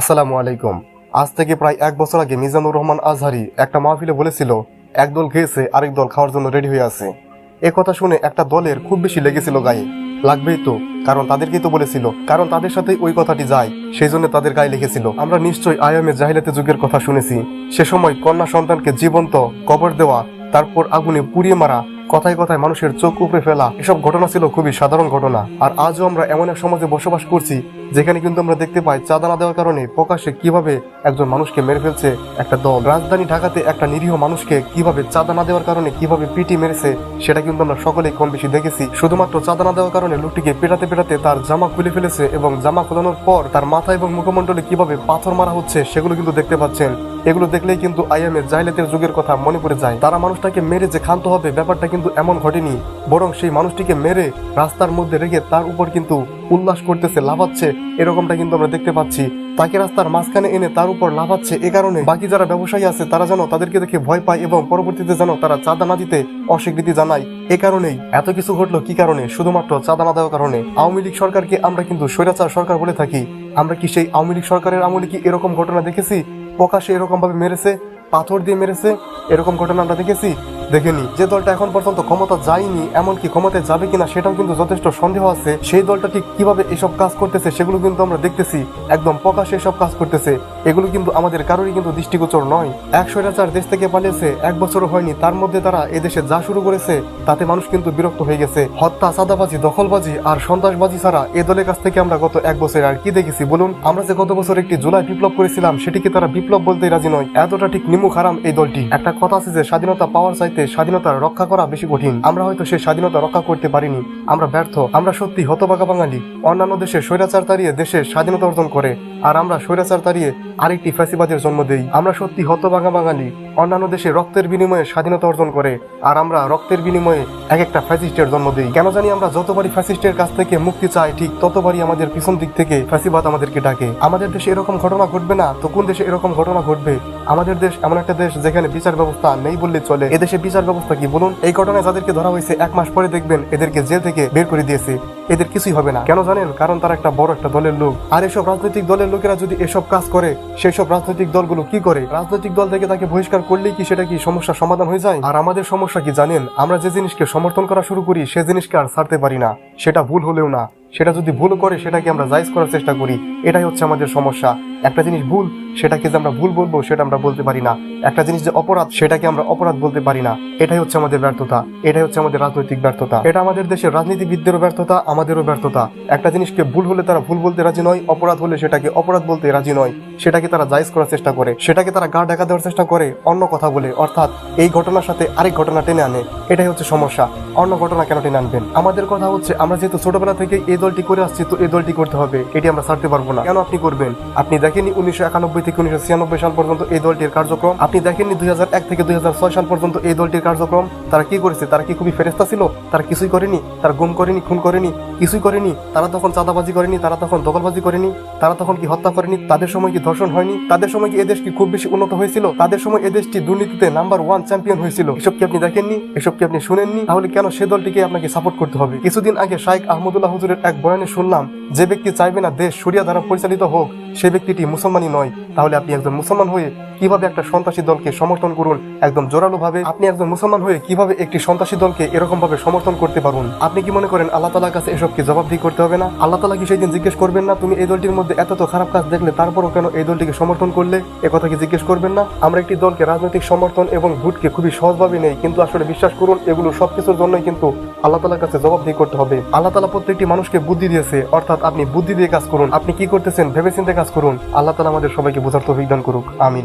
আসসালামু আলাইকুম। আজ থেকে প্রায় এক বছর আগে মিজানুর রহমান আজহারি একটা মাহফিলে বলেছিল, এক দল খেয়েছে, আরেক দল খাওয়ার জন্য রেডি হয়ে আছে। এ কথা শুনে একটা দলের খুব বেশি লেগেছিল গায়ে। লাগবেই তো, কারণ তাদেরকেই তো বলেছিল, কারণ তাদের সাথে ওই কথাটি যায়, সেই জন্য তাদের গায়ে লিখেছিল আমরা নিশ্চয়ই আয়ামে জাহিলাতে যুগের কথা শুনেছি, সে সময় কন্যা সন্তানকে জীবন্ত কবর দেওয়া, তারপর আগুনে পুড়িয়ে মারা কথায় কথায় মানুষের চোখ উপড়ে ফেলা এসব ঘটনা ছিল খুবই সাধারণ ঘটনা। আর আজও আমরা এমন এক সমাজে বসবাস করছি, যেখানে কিন্তু আমরা দেখতে পাই চাঁদা না দেওয়ার কারণে প্রকাশ্যে কীভাবে একজন মানুষকে মেরে ফেলছে একটা দল। রাজধানী ঢাকাতে একটা নিরীহ মানুষকে কীভাবে চাঁদা না দেওয়ার কারণে কীভাবে পিটি মেরেছে, সেটা কিন্তু আমরা সকলেই কম বেশি দেখেছি। শুধুমাত্র চাঁদা না দেওয়ার কারণে লোকটিকে পেটাতে পেটাতে তার জামা খুলে ফেলেছে এবং জামা খোলানোর পর তার মাথা এবং মুখমণ্ডলে কীভাবে পাথর মারা হচ্ছে, সেগুলো কিন্তু দেখতে পাচ্ছেন। এগুলো দেখলেই কিন্তু আইএমএ জাইলাতের যুগের কথা মনে পড়ে যায়। তারা মানুষটাকে মেরে যে ক্ষান্ত হবে, ব্যাপারটা কিন্তু এমন ঘটেনি। বরং সেই মানুষটিকে মেরে রাস্তার মধ্যে রেখে তার উপর কিন্তু উল্লাস করতেছে, লাফাচ্ছে। এরকমটা কিন্তু আমরা দেখতে পাচ্ছি। তাকে রাস্তার মাঝখানে এনে তার উপর লাফাচ্ছে এ কারণে। বাকি যারা ব্যবসায়ী আছে, তারা যেন তাদেরকে দেখে ভয় পায় এবং পরবর্তীতে যেন তারা চাঁদা না দিতে অস্বীকৃতি জানায়। এ কারণেই এত কিছু ঘটলো কি কারণে? শুধুমাত্র চাঁদা না দেওয়ার কারণে। আওয়ামী লীগ সরকারকে আমরা কিন্তু স্বৈরাচার সরকার বলে থাকি। আমরা কি সেই আওয়ামী লীগ সরকারের আমলে কি এরকম ঘটনা দেখেছি? প্রকাশ্যে এরকমভাবে মেরেছে, পাথর দিয়ে মেরেছে, এরকম ঘটনা আমরা দেখেছি, দেখেনি। যে দলটা এখন পর্যন্ত ক্ষমতা যায়নি, এমনকি ক্ষমতায় যাবে কিনা সেটাও কিন্তু যথেষ্ট সন্দেহ আছে। সেই দলটা ঠিক কীভাবে এসব কাজ করতেছে, সেগুলো কিন্তু আমরা দেখতেছি। একদম প্রকাশ্যে এসব কাজ করতেছে। এগুলো কিন্তু আমাদের কারোরই কিন্তু দৃষ্টিগোচর নয়। এক স্বৈরাচার দেশ থেকে পালিয়েছে, এক বছরও হয়নি, তার মধ্যে তারা এদেশে যা শুরু করেছে, তাতে মানুষ কিন্তু বিরক্ত হয়ে গেছে। হত্যা সাদাবাজি দখলবাজি আর সন্ত্রাসবাজি ছাড়া এ দলের কাছ থেকে আমরা গত এক বছর আর কি দেখেছি বলুন? আমরা যে গত বছর একটি জুলাই বিপ্লব করেছিলাম সেটিকে তারা বিপ্লব বলতে রাজি নয়? এতটা ঠিক নিমুখ হারাম এই দলটি। একটা কথা আছে যে, স্বাধীনতা পাওয়ার চাইতে স্বাধীনতা রক্ষা করা বেশি কঠিন। আমরা হয়তো সেই স্বাধীনতা রক্ষা করতে পারিনি। আমরা ব্যর্থ। আমরা সত্যি হতবাগা বাঙালি। অন্যান্য দেশে স্বৈরাচার তাড়িয়ে দেশের স্বাধীনতা অর্জন করে। আর আমরা স্বৈরাচার তাড়িয়ে আরেকটি ফ্যাসিবাদের জন্ম দেই। আমরা সত্যি হতবাগা বাঙালি। অন্যান্য দেশে রক্তের বিনিময়ে স্বাধীনতা অর্জন করে, আর আমরা রক্তের বিনিময়ে এক একটা ফ্যাসিস্টের জন্ম দিই। কেন জানি আমরা যতবারই ফ্যাসিস্টের কাছ থেকে মুক্তি চাই, ঠিক ততবারই আমাদের পিছন দিক থেকে ফ্যাসিবাদ আমাদেরকে ডাকে। আমাদের দেশে এরকম ঘটনা ঘটবে না, তো কোন দেশে এরকম ঘটনা ঘটবে? আমাদের দেশ এমন একটা দেশ যেখানে বিচার ব্যবস্থা নেই বললে চলে। এদেশে বিচার ব্যবস্থা কি বলুন? এই ঘটনায় যাদেরকে ধরা হয়েছে, এক মাস পরে দেখবেন এদেরকে জেল থেকে বের করে দিয়েছে। এদের কিছুই হবে না। কেন জানেন? কারণ তারা একটা বড় একটা দলের লোক। আর এসব রাজনৈতিক দলের লোকেরা যদি এসব কাজ করে সেই সব রাজনৈতিক দলগুলো কি করে? রাজনৈতিক দল থেকে তাকে বহিষ্কার করলেই কি সেটা কি সমস্যা সমাধান হয়ে যায়? আর আমাদের সমস্যা কি জানেন? আমরা যে জিনিসকে সমর্থন করা শুরু করি, সে জিনিসকে আর ছাড়তে পারি না। সেটা ভুল হলেও না। সেটা যদি ভুল করে, সেটাকে আমরা জাইজ করার চেষ্টা করি। এটাই হচ্ছে আমাদের সমস্যা। একটা জিনিস ভুল, সেটাকে যে আমরা ভুল বলব, সেটা আমরা বলতে পারি না। একটা জিনিস যে অপরাধ, সেটাকে আমরা অপরাধ বলতে পারি না। এটাই হচ্ছে আমাদের ব্যর্থতা। এটাই হচ্ছে আমাদের রাজনৈতিক ব্যর্থতা। এটা আমাদের দেশের রাজনীতিবিদদেরও ব্যর্থতা, আমাদেরও ব্যর্থতা। একটা জিনিসকে ভুল হলে তারা ভুল বলতে রাজি নয়, অপরাধ হলে সেটাকে অপরাধ বলতে রাজি নয়। সেটাকে তারা জাইজ করার চেষ্টা করে, সেটাকে তারা গা ঢাকা দেওয়ার চেষ্টা করে, অন্য কথা বলে, অর্থাৎ এই ঘটনার সাথে আরেক ঘটনা টেনে আনে। এটাই হচ্ছে সমস্যা। অন্য ঘটনা কেন টেনে আনবেন? আমাদের কথা হচ্ছে, আমরা যেহেতু ছোটবেলা থেকে এই দলটি করে আসছি, তো এই দলটি করতে হবে। এটি আমরা ছাড়তে পারব না। কেন আপনি করবেন? আপনি দেখেননি উনিশশো একানব্বই থেকে উনিশশো ছিয়ানব্বই সাল পর্যন্ত এই দলটির কার্যক্রম? আপনি দেখেননি দুই হাজার এক থেকে দুই হাজার ছয় সাল পর্যন্ত এই দলটির কার্যক্রম? তারা কি করেছে? তারা কি খুবই ফেরেস্তা ছিল? তারা কিছুই করেনি? তারা গুম করেনি, খুন করেনি? কিছুই করেনি? তারা তখন চাঁদাবাজি করেনি? তারা তখন দখলবাজি করেনি? তারা তখন কি হত্যা করেনি? তাদের সময় কি ধর্ষণ হয়নি। তাদের সময় কি এদেশ কি খুব বেশি উন্নত হয়েছিল? তাদের সময় এদেশটি দুর্নীতিতে নাম্বার ওয়ান চ্যাম্পিয়ন হয়েছিল। এসব কি আপনি দেখেননি? এসব কি আপনি শুনেননি? তাহলে কেন সে দলটিকে আপনাকে সাপোর্ট করতে হবে? কিছুদিন আগে শাইখ আহমদুল্লাহ হুজুরের এক বয়ানে শুনলাম, যে ব্যক্তি চাইবে না দেশ সরিয়া দ্বারা পরিচালিত হোক সে ব্যক্তিটি মুসলমানই নয়। তাহলে আপনি একজন মুসলমান হয়ে কীভাবে একটা সন্ত্রাসী দলকে সমর্থন করুন? একদম জোরালো ভাবে আপনি একজন মুসলমান হয়ে কীভাবে একটি সন্ত্রাসী দলকে এরকম ভাবে সমর্থন করতে পারুন? আপনি কি মনে করেন আল্লাহ তালার কাছে এসব কি জবাবদিহি করতে হবে না? আল্লাহ তালা কি সেই দিন জিজ্ঞেস করবেন না, তুমি এই দলটির মধ্যে এত তো খারাপ কাজ দেখলে, তারপরও কেন এই দলটিকে সমর্থন করলে? এ কথা কি জিজ্ঞেস করবেন না? আমরা একটি দলকে রাজনৈতিক সমর্থন এবং ভোটকে খুবই সহজভাবে নেই, কিন্তু আসলে বিশ্বাস করুন, এগুলো সবকিছুর জন্যই কিন্তু আল্লাহ তালার কাছে জবাবদিহি করতে হবে। আল্লাহ তালা প্রত্যেকটি মানুষকে বুদ্ধি দিয়েছে, অর্থাৎ আপনি বুদ্ধি দিয়ে কাজ করুন। আপনি কি করতেছেন? ভেবেচিন্তে কাজ করুন। আল্লাহ তালা আমাদের সবাইকে বোঝার তো দান করুক। আমিন।